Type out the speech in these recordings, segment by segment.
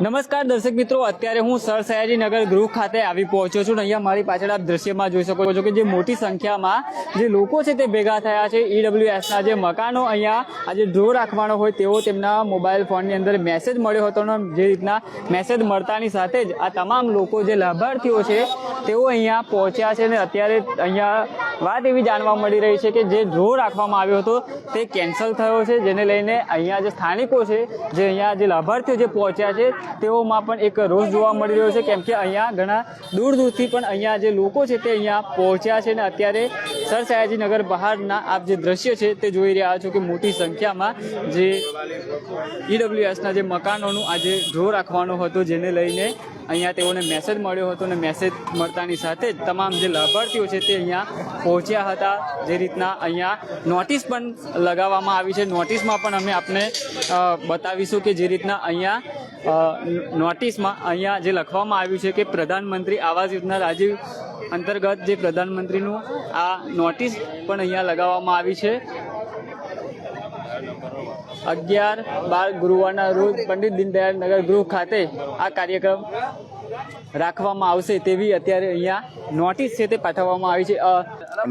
નમસ્કાર દર્શક મિત્રો, અત્યારે હું સર સયાજીનગર ગૃહ ખાતે આવી પહોંચ્યો છું અહીંયા મારી પાછળ આપ દ્રશ્યમાં જોઈ શકો છો કે જે મોટી સંખ્યામાં જે લોકો છે તે ભેગા થયા છે. ઈડબ્લ્યુએસના જે મકાનો અહીંયા આજે ડ્રો રાખવાનો હોય તેવો તેમના મોબાઈલ ફોનની અંદર મેસેજ મળ્યો હતો જે રીતના મેસેજ મળતાની સાથે જ આ તમામ લોકો જે લાભાર્થીઓ છે તેઓ અહીંયા પહોંચ્યા છે અને અત્યારે અહીંયા વાત એવી જાણવા મળી રહી છે કે જે ડ્રો રાખવામાં આવ્યો હતો તે કેન્સલ થયો છે, જેને લઈને અહીંયા જે સ્થાનિકો છે, જે અહીંયા જે લાભાર્થીઓ જે પહોંચ્યા છે તેઓમાં પણ એક રોષ જોવા મળી રહ્યો છે કેમ કે અહીંયા ઘણા દૂર દૂરથી પણ અહીંયા જે લોકો છે તે અહીંયા પહોંચ્યા છે અને અત્યારે સર સયાજી બહારના આપ જે દ્રશ્ય છે તે જોઈ રહ્યા છો કે મોટી સંખ્યામાં જે ઈડબ્લ્યુએસના જે મકાનોનું આજે ઢો રાખવાનો હતો, જેને લઈને અહીંયા તેઓને મેસેજ મળ્યો હતો અને મેસેજ મળતાની સાથે જ તમામ જે લાભાર્થીઓ છે તે અહીંયા પહોંચ્યા હતા. જે રીતના અહીંયા નોટિસ પણ લગાવવામાં આવી છે. નોટિસમાં પણ અમે આપને બતાવીશું કે જે રીતના અહીંયા નોટિસમાં અહીંયા જે લખવામાં આવ્યું છે કે પ્રધાનમંત્રી આવાસ યોજના રાજીવ અંતર્ગત જે પ્રધાનમંત્રીનું આ નોટિસ પણ અહીંયા લગાવવામાં આવી છે. અગિયાર બાર ગુરુવારના રોજ પંડિત દીનદયાળ નગર ગૃહ ખાતે આ કાર્યક્રમ રાખવામાં આવશે તેવી અત્યારે અહીંયા નોટિસ છે તે પાઠવવામાં આવી છે.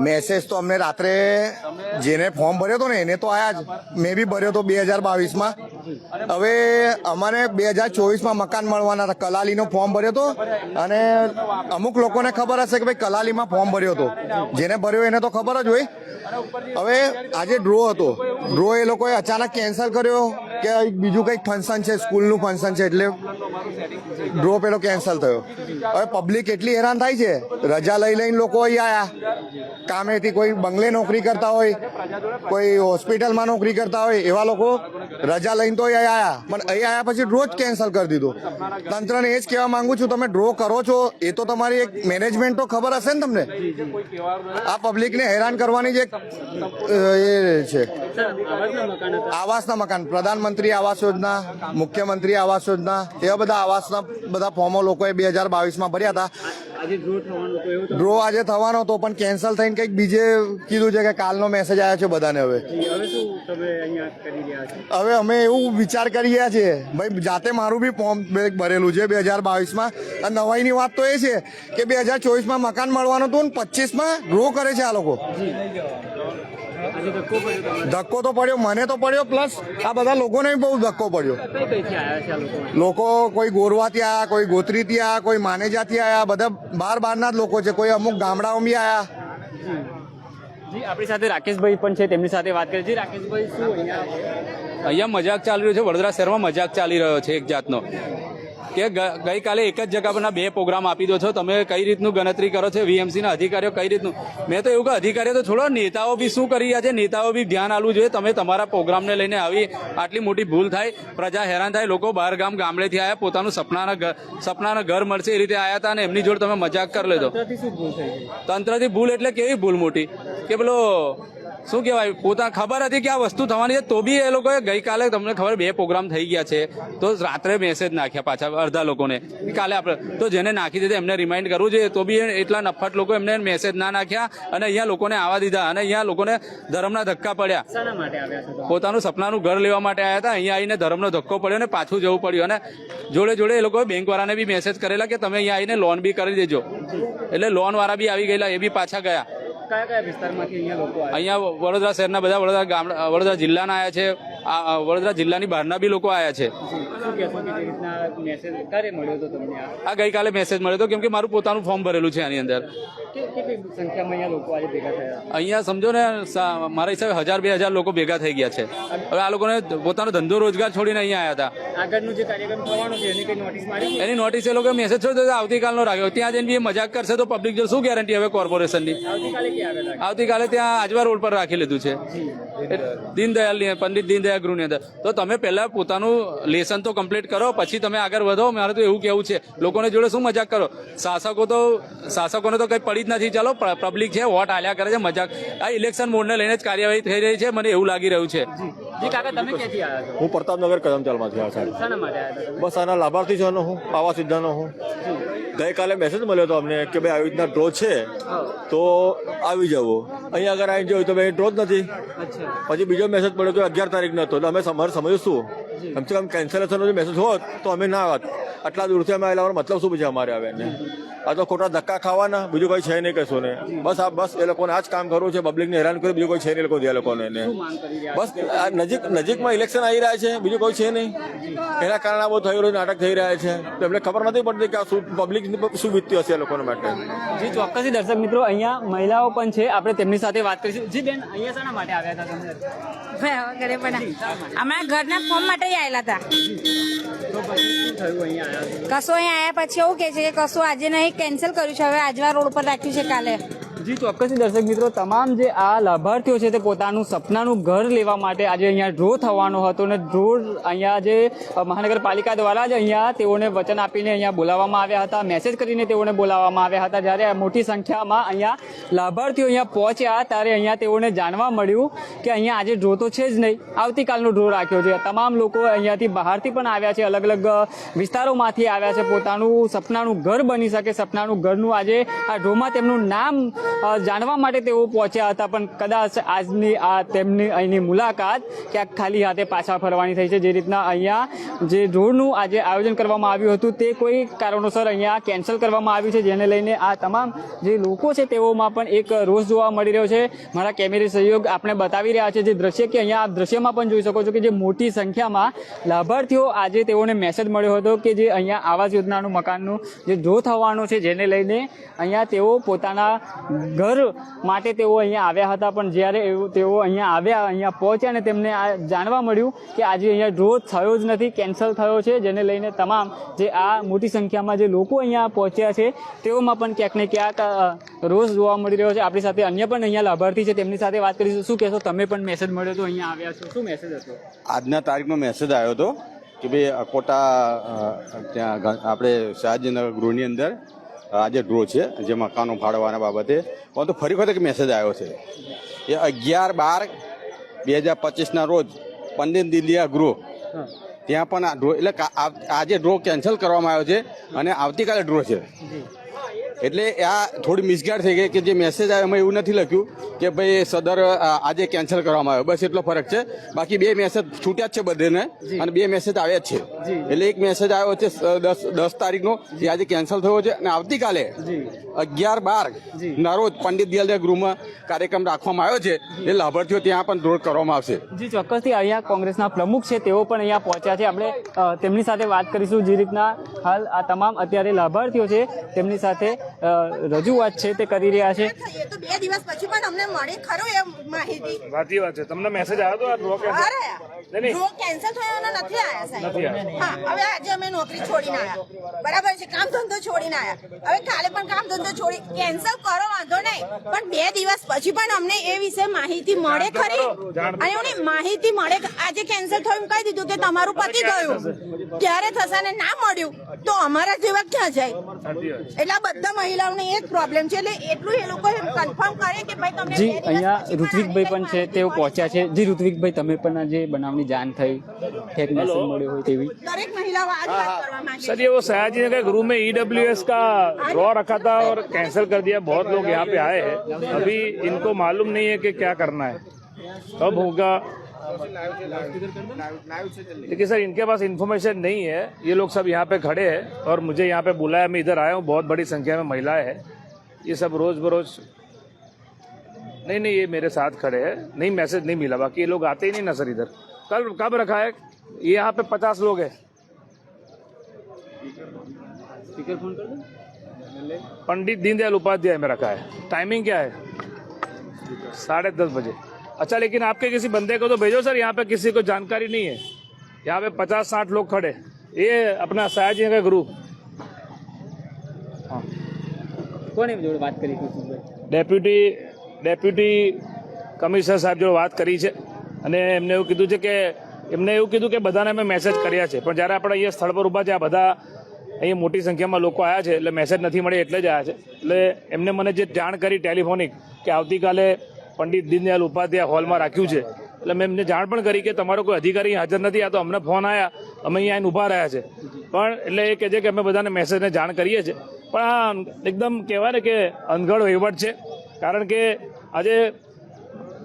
મેસેજ તો અમને રાત્રે જેને ફોર્મ ભર્યો હતો ને, એને તો આયા જ. મેં બી ભર્યો હતો બે હજાર બાવીસમાં. હવે અમારે બે હજાર ચોવીસમાં મકાન મળવાના હતા. કલાલીનો ફોર્મ ભર્યો હતો અને અમુક લોકોને ખબર હશે કે ભાઈ કલાલીમાં ફોર્મ ભર્યો હતો. જેને ભર્યો એને તો ખબર જ હોય. હવે આજે ડ્રો હતો. ડ્રો એ લોકોએ અચાનક કેન્સલ કર્યો કે બીજું કંઈક ફંક્શન છે, સ્કૂલનું ફંક્શન છે એટલે ડ્રો પેલો કેન્સલ થયો. હવે પબ્લિક એટલી હેરાન થાય છે. રજા લઈ લઈને લોકો અહીં આવ્યા કામેથી કોઈ બંગલે નોકરી કરતા હોય, કોઈ હોસ્પિટલમાં નોકરી કરતા હોય, એવા લોકો રજા લઈને તો અહીં આયા. પણ અહીં આવ્યા પછી ડ્રો જ કેન્સલ કરી દીધો. તંત્રને એ જ કહેવા માંગુ છું, તમે ડ્રો કરો છો, એ તો તમારી એક મેનેજમેન્ટ તો ખબર હશે ને તમને? આ પબ્લિકને હેરાન કરવાની જે એ છે. આવાસના મકાન, પ્રધાનમંત્રી આવાસ યોજના, મુખ્યમંત્રી આવાસ યોજના, એવા બધા આવાસના બધા ફોર્મો લોકોએ બે હજાર બાવીસમાં ભર્યા હતા. ડ્રો આજે થવાનો હતો પણ કેન્સલ થઈને કંઈક બીજે કીધું છે કે કાલનો મેસેજ આવ્યો છે બધાને હવે. હવે અમે એવું વિચાર કરી રહ્યા છીએ ભાઈ જાતે મારું બી ફોર્મ ભરેલું છે બે હજાર બાવીસમાં. અને નવાઈની વાત તો એ છે કે બે હજાર ચોવીસમાં મકાન મળવાનું હતું ને પચીસમાં ડ્રો કરે છે આ લોકો. ધક્કો તો પડ્યો મને તો પડ્યો પ્લસ આ બધા લોકોને બહુ ધક્કો પડ્યો. છે લોકો? લોકો કોઈ ગોરવાથી આવ્યા કોઈ ગોત્રીથી આવ્યા કોઈ માનેજાથી આવ્યા બધા બાર બારના જ લોકો છે. કોઈ અમુક ગામડાઓમાં બી આવ્યા જી આપણી સાથે રાકેશભાઈ પણ છે તેમની સાથે વાત કરી. જી રાકેશભાઈ શું અહીંયા? અહીંયા મજાક ચાલી રહ્યો છે વડોદરા શહેરમાં મજાક ચાલી રહ્યો છે એક જાતનો. કે ગઈકાલે એક જ જગ્યા પરના બે પ્રોગ્રામ આપી દો છો. તમે કઈ રીતનું ગણતરી કરો છો? વીએમસીના અધિકારીઓ કઈ રીતનું? મેં તો એવું કે અધિકારીઓ તો છોડો નેતાઓ બી શું કરી રહ્યા છે? નેતાઓ બી ધ્યાન આપવું જોઈએ. તમે તમારા પ્રોગ્રામને લઈને આવી આટલી મોટી ભૂલ થાય પ્રજા હેરાન થાય લોકો બહાર ગામ ગામડેથી આવ્યા પોતાનું સપનાના ઘર સપનાના ઘર મળશે એ રીતે આવ્યા હતા અને એમની જોડે તમે મજાક કરી લેજો. તંત્રથી ભૂલ એટલે કેવી ભૂલ મોટી? કે પેલો શું કહેવાય? પોતા ખબર હતી કે આ વસ્તુ થવાની છે. તો બી એ લોકોએ ગઈકાલે તમને ખબર બે પ્રોગ્રામ થઈ ગયા છે. તો રાત્રે મેસેજ નાખ્યા પાછા અડધા લોકોને. કાલે આપણે તો જેને નાખી દીધા એમને રિમાઇન્ડ કરવું જોઈએ. તો બી એટલા નફટ લોકો એમને મેસેજ ના નાખ્યા અને અહીંયા લોકોને આવવા દીધા અને અહીંયા લોકોને ધર્મના ધક્કા પડ્યા? પોતાનું સપનાનું ઘર લેવા માટે આવ્યા હતા. અહીંયા આવીને ધર્મનો ધક્કો પડ્યો અને પાછું જવું પડ્યું. અને જોડે જોડે એ લોકોએ બેંકવાળાને બી મેસેજ કરેલા કે તમે અહીંયા આવીને લોન બી કરી દેજો. એટલે લોનવાળા બી આવી ગયેલા એ બી પાછા ગયા. કયા કયા વિસ્તારમાંથી અહીંયા લોકો આવ્યા? અહીંયા વડોદરા શહેરના બધા વડોદરા ગામડા વડોદરા જિલ્લાના આવ્યા છે. આ વડોદરા જિલ્લાની બહારના બી લોકો આવ્યા છે. આ? ગઈકાલે મેસેજ મળ્યો હતો કેમ કે મારું પોતાનું ફોર્મ ભરેલું છે આની અંદર. કેટલી સંખ્યામાં અહીંયા લોકો આજે ભેગા થયા? અહીંયા સમજો ને મારા હિસાબે હજાર બે હજાર લોકો ભેગા થઈ ગયા છે. હવે આ લોકોને પોતાનો ધંધો રોજગાર છોડીને અહીંયા આવ્યા હતા. આગળનું જે કાર્યક્રમ થવાનો છે એની કઈ નોટિસ મારી એની નોટિસ એ લોકો મેસેજ છોડી દીધો આવતીકાલનો રાખ્યો ત્યાં જઈને બી મજાક કરશે તો પબ્લિક જો શું ગેરંટી હવે કોર્પોરેશનની આવતીકાલે ત્યાં આજવા રોડ પર રાખી લીધું છે. દીનદયાલની પંડિત દીનદયાળ ગૃહની અંદર. તો તમે પહેલા પોતાનું લેસન તો કમ્પ્લીટ કરો પછી તમે આગળ વધો. મારે તો એવું કેવું છે. લોકોને જોડે શું મજાક કરો? શાસકો તો શાસકોને તો કંઈ પડી જ નથી ચાલો પબ્લિક છે વોટ આલ્યા કરે છે મજાક. આ ઇલેક્શન મોડને લઈને જ કાર્યવાહી થઈ રહી છે મને એવું લાગી રહ્યું છે. જી કાકા તમે ક્યાંથી આવ્યા છો? હું પ્રતાપનગર કદમચાલમાંથી આવ્યો સાહેબ. બસ આના લાભાર્થી છું હું આવાસ યોજનાનો હું. ગઈકાલે મેસેજ મળ્યો હતો અમને કે ભાઈ આવી રીતના ડ્રો છે તો આવી જવું અહીંયા આગળ આવી જવું તો ભાઈ ડ્રો જ નથી. પછી બીજો મેસેજ મળ્યો કે અગિયાર તારીખનો હતો. એટલે અમે અમારે સમજ્યું શું? કમસે કમ કેન્સલેશનનો જો મેસેજ હોત તો અમે ના આવત આટલા દૂરથી અમે આવેલા મતલબ શું પછી અમારે આવે ને આ તો ખોટા ધક્કા ખાવાના બીજું કોઈ છે નહીં કશું ને બસ આ બસ એ લોકોને આ જ કામ કરવું છે પબ્લિકને હેરાન કર્યું બીજું કોઈ છે નહીં લોકો એ લોકોને બસ આ નજીક નજીકમાં ઇલેક્શન આવી રહ્યા છે બીજું કોઈ છે નહીં. એના કારણે આ બહુ થઈ રહ્યું નાટક થઈ રહ્યા છે. તો એમને ખબર નથી પડતી કે આ શું પબ્લિક શું વીતતી હશે એ લોકોને માટે. જી ચોક્કસથી દર્શક મિત્રો અહીંયા મહિલાઓ પણ છે. આપણે તેમની સાથે વાત કરીશું. જી બેન અહીંયા શાના માટે આવ્યા હતા તમે? ઘરે પણ. અમારા ઘરના ફોર્મ માટે આવેલા હતા. તો પછી શું થયું અહીંયા આવ્યા પછી એવું કે છે કે કશું આજે નહીં કેન્સલ કર્યું છે. હવે આજવા રોડ પર રાખ્યું છે કાલે. જી ચોક્કસથી દર્શક મિત્રો, તમામ જે આ લાભાર્થીઓ છે તે પોતાનું સપનાનું ઘર લેવા માટે આજે અહીંયા ડ્રો થવાનો હતો અને ડ્રો અહીંયા જે મહાનગરપાલિકા દ્વારા જ અહીંયા તેઓને વચન આપીને અહીંયા બોલાવવામાં આવ્યા હતા, મેસેજ કરીને તેઓને બોલાવવામાં આવ્યા હતા. જ્યારે મોટી સંખ્યામાં અહીંયા લાભાર્થીઓ અહીંયા પહોંચ્યા, ત્યારે અહીંયા તેઓને જાણવા મળ્યું કે અહીંયા આજે ડ્રો તો છે જ નહીં. આવતીકાલનો ડ્રો રાખ્યો છે. તમામ લોકો અહીંયાથી બહારથી પણ આવ્યા છે અલગ અલગ વિસ્તારોમાંથી આવ્યા છે. પોતાનું સપનાનું ઘર બની શકે. સપનાનું ઘરનું આજે આ ડ્રોમાં તેમનું નામ જાણવા માટે તેઓ પહોંચ્યા હતા, પણ કદાચ આજની આ તેમની અહીંની મુલાકાત ક્યાંક ખાલી હાથે પાછા ફરવાની થઈ છે. જે રીતના અહીંયા જે ઢોરનું આજે આયોજન કરવામાં આવ્યું હતું, તે કોઈ કારણોસર અહીંયા કેન્સલ કરવામાં આવ્યું છે. જેને લઈને આ તમામ જે લોકો છે, તેઓમાં પણ એક રોષ જોવા મળી રહ્યો છે. મારા કેમેરી સહયોગ આપણે બતાવી રહ્યા છે જે દ્રશ્ય કે અહીંયા આપ દ્રશ્યમાં પણ જોઈ શકો છો કે જે મોટી સંખ્યામાં લાભાર્થીઓ આજે તેઓને મેસેજ મળ્યો હતો કે જે અહીંયા આવાસ યોજનાનું મકાનનું જે ડ્રો થવાનો છે, જેને લઈને અહીંયા તેઓ પોતાના ઘર માટે તેઓ અહીંયા આવ્યા હતા, પણ જ્યારે તેઓ અહીંયા આવ્યા, અહીંયા પહોંચ્યા અને તેમને આ જાણવા મળ્યું કે આજે અહીંયા ડ્રો થયો જ નથી કેન્સલ થયો છે, જેને લઈને તમામ જે આ મોટી સંખ્યામાં જે લોકો અહીંયા પહોંચ્યા છે, તેઓમાં પણ ક્યાંક ને ક્યાંક રોજ જોવા મળી રહ્યો છે. આપણી સાથે અન્ય પણ અહીંયા લાભાર્થી છે, તેમની સાથે વાત કરીશું. શું કહેશો? તમે પણ મેસેજ મળ્યો તો અહીંયા આવ્યા છો. શું મેસેજ હતો? આજના તારીખનો મેસેજ આવ્યો હતો કે ભાઈ અકોટા ત્યાં આપણે શાહજીનગર ગૃહની અંદર આજે ડ્રો છે જે મકાનો ફાળવવાના બાબતે. પરંતુ ફરી વખત એક મેસેજ આવ્યો છે. એ અગિયાર બાર બે હજાર પચીસના રોજ પંડિત દિલિયા ગૃહ, ત્યાં પણ આ ડ્રો એટલે આજે ડ્રો કેન્સલ કરવામાં આવ્યો છે અને આવતીકાલે ડ્રો છે. એટલે આ થોડી મિસગાડ થઈ ગઈ કે જે મેસેજ આવ્યો એમાં એવું નથી લખ્યું કે ભાઈ સદર આજે કેન્સલ કરવામાં આવ્યો. બસ એટલો ફરક છે. બાકી બે મેસેજ છૂટ્યા જ છે બધેને અને બે મેસેજ આવ્યા જ છે. એટલે એક મેસેજ આવ્યો છે દસ દસ તારીખનો જે આજે કેન્સલ થયો છે અને આવતીકાલે અગિયાર બાર ના રોજ પંડિત દિયાલદેવ ગૃહમાં કાર્યક્રમ રાખવામાં આવ્યો છે. એ લાભાર્થીઓ ત્યાં પણ દોડ કરવામાં આવશે. જી ચોક્કસથી અહીંયા કોંગ્રેસના પ્રમુખ છે તેઓ પણ અહીંયા પહોંચ્યા છે. આપણે તેમની સાથે વાત કરીશું જે રીતના હાલ આ તમામ અત્યારે લાભાર્થીઓ છે તેમની સાથે રજૂઆત છે તે કરી રહ્યા છે. બે દિવસ પછી પણ અમને મળી. ખરું એ માહિતી. સાચી વાત છે. તમને મેસેજ આવ્યો હતો આ ડ્રો કેન્સલ અરે નહીં, નહીં. કેન્સલ થયો નથી આયા સાહેબ. હા હવે આજે અમે નોકરી છોડીને આયા. બરાબર છે કામ ધંધો છોડીને હવે કાલે પણ કામ ધંધો છોડી કેન્સલ કરો વાંધો નહીં. પણ બે દિવસ પછી પણ અમને એ વિશે માહિતી મળે ખરી. અને એની માહિતી મળે આજે કેન્સલ થયું એમ કહી દીધું કે તમારું પતી ગયું. ક્યારે થશે ને ના મળ્યું તો અમારા જેવા ક્યાં જાય? એટલે આ બધા મહિલાઓને એ જ પ્રોબ્લેમ છે એટલે એટલું એ લોકો કન્ફર્મ કરે કે ભાઈ તમને જી બે દિવસ અહીંયા પછી ઋત્વિકભાઈ પણ છે તેઓ પહોંચ્યા છે જી ઋત્વિકભાઈ તમે પણ આ જે બનાવની જાણ થઈ ઠેક મેસેજ મળ્યો હોય તેવી દરેક મહિલાઓ આ જ વાત કરવા માંગે सर ये वो सयाजी नगर गृह में ईडब्ल्यू का ड्रॉ रखा था और कैंसिल कर दिया बहुत लोग यहाँ पे आए हैं अभी इनको मालूम नहीं है कि क्या करना है कब होगा देखिए सर इनके पास इन्फॉर्मेशन नहीं है। ये लोग सब यहाँ पे खड़े हैं और मुझे यहाँ पे बुलाया मैं इधर आया हूँ। बहुत बड़ी संख्या में महिलाएँ हैं। ये सब रोज़ बरोज़ नहीं नहीं ये मेरे साथ खड़े हैं। नहीं मैसेज नहीं मिला। बाकी ये लोग आते ही नहीं ना सर इधर। कल कब रखा है? ये यहाँ पे पचास लोग है। पंडित दीनदयाल उपाध्याय में रखा है। टाइमिंग क्या है? साढ़े दस बजे। अच्छा लेकिन आपके किसी बंदे को तो भेजो सर यहाँ पे किसी को जानकारी नहीं है यहाँ पे पचास साठ लोग खड़े ये अपना सयाजी का ग्रुप કોને જોડે વાત કરી ઋત્વિકભાઈ ડેપ્યુટી ડેપ્યુટી કમિશનર સાહેબ જોડે વાત કરી છે અને એમને એવું કીધું છે કે એમને એવું કીધું કે બધાને અમે મેસેજ કર્યા છે પણ જ્યારે આપણે અહીંયા સ્થળ પર ઊભા છે આ બધા અહીંયા મોટી સંખ્યામાં લોકો આવ્યા છે એટલે મેસેજ નથી મળી એટલે જ આવ્યા છે એટલે એમને મને જે જાણ કરી ટેલિફોનિક કે આવતીકાલે પંડિત દીનદયાલ ઉપાધ્યાય હોલમાં રાખ્યું છે. એટલે મેં એમને જાણ પણ કરી કે તમારો કોઈ અધિકારી હાજર નથી. આ તો અમને ફોન આવ્યા અમે અહીંયા આવીને ઊભા રહ્યા છે. પણ એટલે એ કહે છે કે અમે બધાને મેસેજને જાણ કરીએ છીએ. પણ આ એકદમ કહેવાય ને કે અનગઢ વહીવટ છે. કારણ કે આજે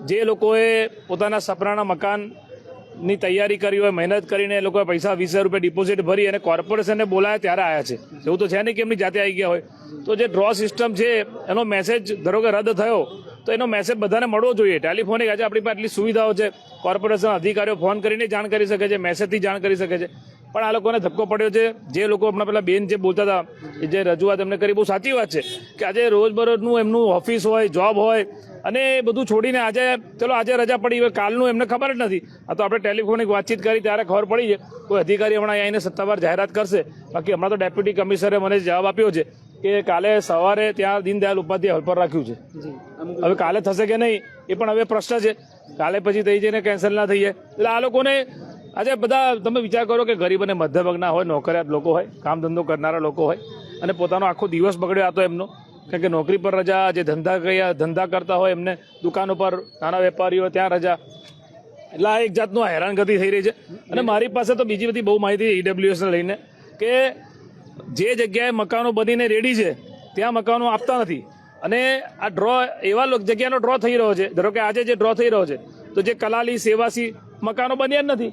જે લોકોએ પોતાના સપનાના મકાનની તૈયારી કરી હોય, મહેનત કરીને એ લોકોએ પૈસા વીસ રૂપિયા ડિપોઝિટ ભરી અને કોર્પોરેશનને બોલાયા ત્યારે આવ્યા છે. એવું તો છે નહીં કે એમની જાતે આવી ગયા હોય. તો જે ડ્રો સિસ્ટમ છે, એનો મેસેજ ધારો કે રદ થયો તો એનો મેસેજ બધાને મળવો જોઈએ. ટેલિફોનિક આજે આપણી પાસે આટલી સુવિધાઓ છે. કોર્પોરેશન અધિકારીઓ ફોન કરીને જાણ કરી શકે છે મેસેજથી જાણ કરી શકે છે. પણ આ લોકોને ધક્કો પડ્યો છે. જે લોકો હમણાં પેલા બેન જે બોલતા હતા, એ જે રજૂઆત એમને કરી બહુ સાચી વાત છે કે આજે રોજબરોજનું એમનું ઓફિસ હોય જોબ હોય, અને એ બધું છોડીને આજે, ચલો આજે રજા પડી હોય કાલનું એમને ખબર જ નથી. આ તો આપણે ટેલિફોનિક વાતચીત કરી, ત્યારે ખબર પડી છે. કોઈ અધિકારી હમણાં આવીને સત્તાવાર જાહેરાત કરશે. બાકી હમણાં તો ડેપ્યુટી કમિશનરે મને જવાબ આપ્યો છે. કે કાલે સવારે ત્યાં દીનદયાલ ઉપાધ્યાય હોલ પર રાખ્યું છે. હવે કાલે થશે કે નહીં એ પણ હવે પ્રશ્ન છે. કાલે પછી થઈ જઈને કેન્સલ ના થઈ જાય એટલે આ લોકોને આજે બધા તમે વિચાર કરો કે ગરીબ અને મધ્ય વર્ગના હોય નોકરિયાત લોકો હોય કામ ધંધો કરનારા લોકો હોય અને પોતાનો આખો દિવસ બગડ્યો હતો એમનો. કારણ કે નોકરી પર રજા જે ધંધા કયા ધંધા કરતા હોય એમને દુકાનો પર નાના વેપારીઓ ત્યાં રજા. એટલે આ એક જાતનું હેરાનગતિ થઈ રહી છે. અને મારી પાસે તો બીજી બધી બહુ માહિતી ઈડબ્લ્યુએસને લઈને કે જે જગ્યાએ મકાનો બનીને રેડી છે, ત્યાં મકાનો આપતા નથી. અને આ ડ્રો એવા જગ્યાનો ડ્રો થઈ રહ્યો છે. ધારો કે આજે જે ડ્રો થઈ રહ્યો છે, તો જે કલાલી, સેવાસી મકાનો બન્યા જ નથી.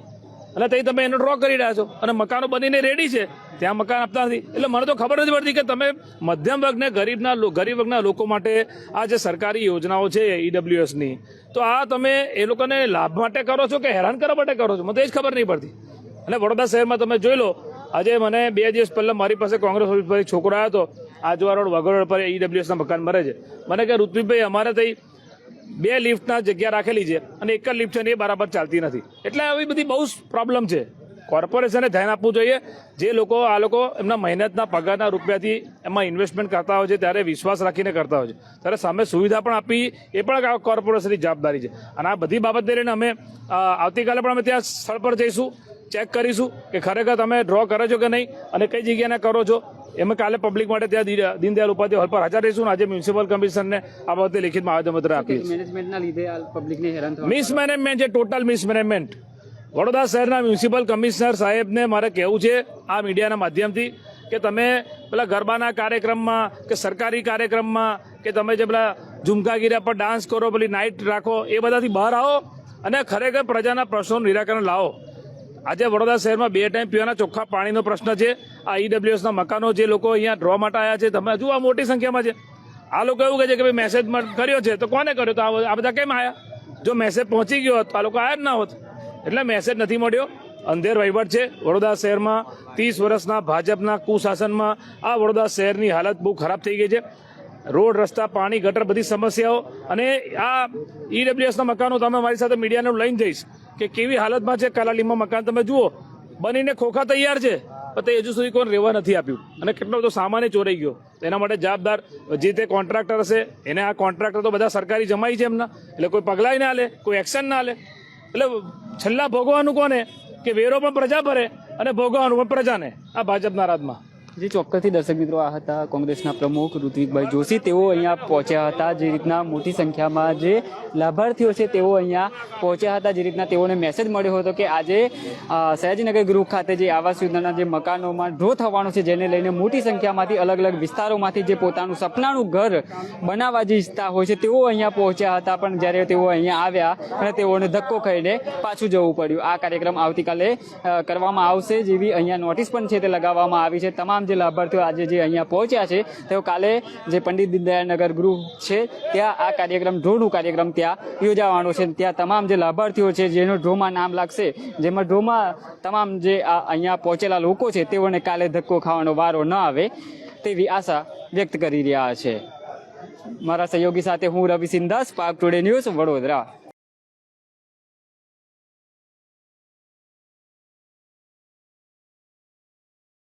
અને તઈ તમે એનો ડ્રો કરી રહ્યા છો. અને મકાનો બનીને રેડી છે, ત્યાં મકાન આપતા નથી. એટલે મને તો ખબર નથી પડતી કે તમે મધ્યમ વર્ગને ગરીબના ગરીબ વર્ગના લોકો માટે આ જે સરકારી યોજનાઓ છે ઈડબ્લ્યુએસની તો આ તમે એ લોકોને લાભ માટે કરો છો કે હેરાન કરવા માટે કરો છો? મને તો એ જ ખબર નહીં પડતી. અને વડોદરા શહેરમાં તમે જોઈ લો આજે મને બે દિવસ પહેલા મારી પાસે કોંગ્રેસ ઓફિસ પર એક છોકરો આવ્યો હતો. આજવા રોડ વગર રોડ પર ઈડબ્લ્યુએસના મકાન મરે છે. મને કે ઋત્વિકભાઈ, અમારે ત્યાં બે લિફ્ટના જગ્યા રાખેલી છે અને એક જ લિફ્ટ છે ને એ બરાબર ચાલતી નથી. એટલે આવી બધી બહુ પ્રોબ્લેમ છે. કોર્પોરેશને ધ્યાન આપવું જોઈએ. જે લોકો, આ લોકો એમના મહેનતના પગારના રૂપિયાથી એમાં ઇન્વેસ્ટમેન્ટ કરતા હોય છે, ત્યારે વિશ્વાસ રાખીને કરતા હોય છે. ત્યારે સામે સુવિધા પણ આપી, એ પણ કોર્પોરેશનની જવાબદારી છે. અને આ બધી બાબતને લઈને અમે આવતીકાલે પણ અમે ત્યાં સ્થળ પર જઈશું. ચેક કરીશું કે ખરેખર તમે ડ્રો કરો છો કે નહીં અને કઈ જગ્યાને કરો છો. એમ કાલે પબ્લિક માટે ત્યાં દી- દીનદયાળ ઉપાધ્યાય હોલ પર હાજર રહીશું આજે મ્યુનિસિપલ કમિશનને આ બાબતે લિખિતમાં આવેદનપત્ર આપીએ મેનેજમેન્ટના લીધે પબ્લિકને હેરાન મિસમેનેજમેન્ટ છે ટોટલ મિસમેનેજમેન્ટ વડોદરા શહેરના મ્યુનિસિપલ કમિશનર સાહેબને મારે કહેવું છે આ મીડિયાના માધ્યમથી કે તમે પેલા ગરબાના કાર્યક્રમમાં કે સરકારી કાર્યક્રમમાં કે તમે જે પેલા ઝુમકાગીરા પર ડાન્સ કરો પેલી નાઇટ રાખો એ બધાથી બહાર આવો અને ખરેખર પ્રજાના પ્રશ્નોનું નિરાકરણ લાવો. આજે વડોદરા શહેરમાં બે ટાઈમ પીવાના ચોખ્ખા પાણીનો પ્રશ્ન છે. આ ઈડબ્લ્યુએસના મકાનો જે લોકો અહીંયા ડ્રો માટે આવ્યા છે, તમે હજુ આ મોટી સંખ્યામાં છે. આ લોકો એવું કહે છે કે ભાઈ મેસેજ કર્યો છે, તો કોને કર્યો? તો આ બધા કેમ આવ્યા જો મેસેજ પહોંચી ગયો હોત તો આ લોકો આવ્યા જ ના હોત. એટલે મેસેજ નથી મળ્યો. અંધેર વહીવટ છે. વડોદરા શહેરમાં ત્રીસ વર્ષના ભાજપના કુશાસનમાં આ વડોદરા શહેરની હાલત બહુ ખરાબ થઈ ગઈ છે. રોડ, રસ્તા, પાણી, ગટર બધી સમસ્યાઓ અને આ ઈડબ્લ્યુએસના મકાનો તમે મારી સાથે મીડિયાને લઈને જઈશ. કે કેવી હાલતમાં છે કલાલીમાં મકાન? તમે જુઓ, બનીને ખોખા તૈયાર છે. પણ તે હજુ સુધી કોઈ રહેવા નથી આપ્યું. અને કેટલો બધો સામાન ચોરાઈ ગયો. એના માટે જવાબદાર જે તે કોન્ટ્રાક્ટર હશે, એને આ કોન્ટ્રાક્ટર તો બધા સરકારી જમાઈ છે એમના. એટલે કોઈ પગલાંય ના લે, કોઈ એક્શન ના લે. એટલે છેલ્લા ભોગવાનું કોને? કે વેરો પણ પ્રજા ભરે અને ભોગવાનું પણ પ્રજાને, આ ભાજપના રાજમાં. જે ચોક્કસથી દર્શક મિત્રો આ હતા કોંગ્રેસના પ્રમુખ ઋત્વિકભાઈ જોશી. તેઓ અહીંયા પહોંચ્યા હતા જે રીતના મોટી સંખ્યામાં જે લાભાર્થીઓ છે તેઓ અહીંયા પહોંચ્યા હતા. જે રીતના તેઓને મેસેજ મળ્યો હતો કે આજે સયાજીનગર ગૃહ ખાતે જે આવાસ યોજનાના જે મકાનોમાં ડ્રો થવાનો છે, જેને લઈને મોટી સંખ્યામાંથી અલગ અલગ વિસ્તારોમાંથી જે પોતાનું સપનાનું ઘર બનાવવા જે ઈચ્છતા હોય છે, તેઓ અહીંયા પહોંચ્યા હતા. પણ જ્યારે તેઓ અહીંયા આવ્યા અને તેઓને ધક્કો ખાઈને પાછું જવું પડ્યું. આ કાર્યક્રમ આવતીકાલે કરવામાં આવશે જેવી અહીંયા નોટિસ પણ છે તે લગાવવામાં આવી છે. તમામ જે લાભાર્થીઓ આજે જે અહીંયા પહોંચ્યા છે, તેઓ કાલે જે પંડિત દીનદયાળનગર ગૃહ છે, ત્યાં આ કાર્યક્રમ, ડ્રોનું કાર્યક્રમ ત્યાં યોજાવાનો છે. ત્યાં તમામ જે લાભાર્થીઓ છે, જેનો ડ્રોમાં નામ લાગશે, જેમાં ડ્રોમાં તમામ જે આ અહીંયા પહોંચેલા લોકો છે, તેઓને કાલે ધક્કો ખાવાનો વારો ન આવે તેવી આશા વ્યક્ત કરી રહ્યા છે. મારા સહયોગી સાથે હું રવિ સિંધાસ પાક ટુડે ન્યૂઝ વડોદરા.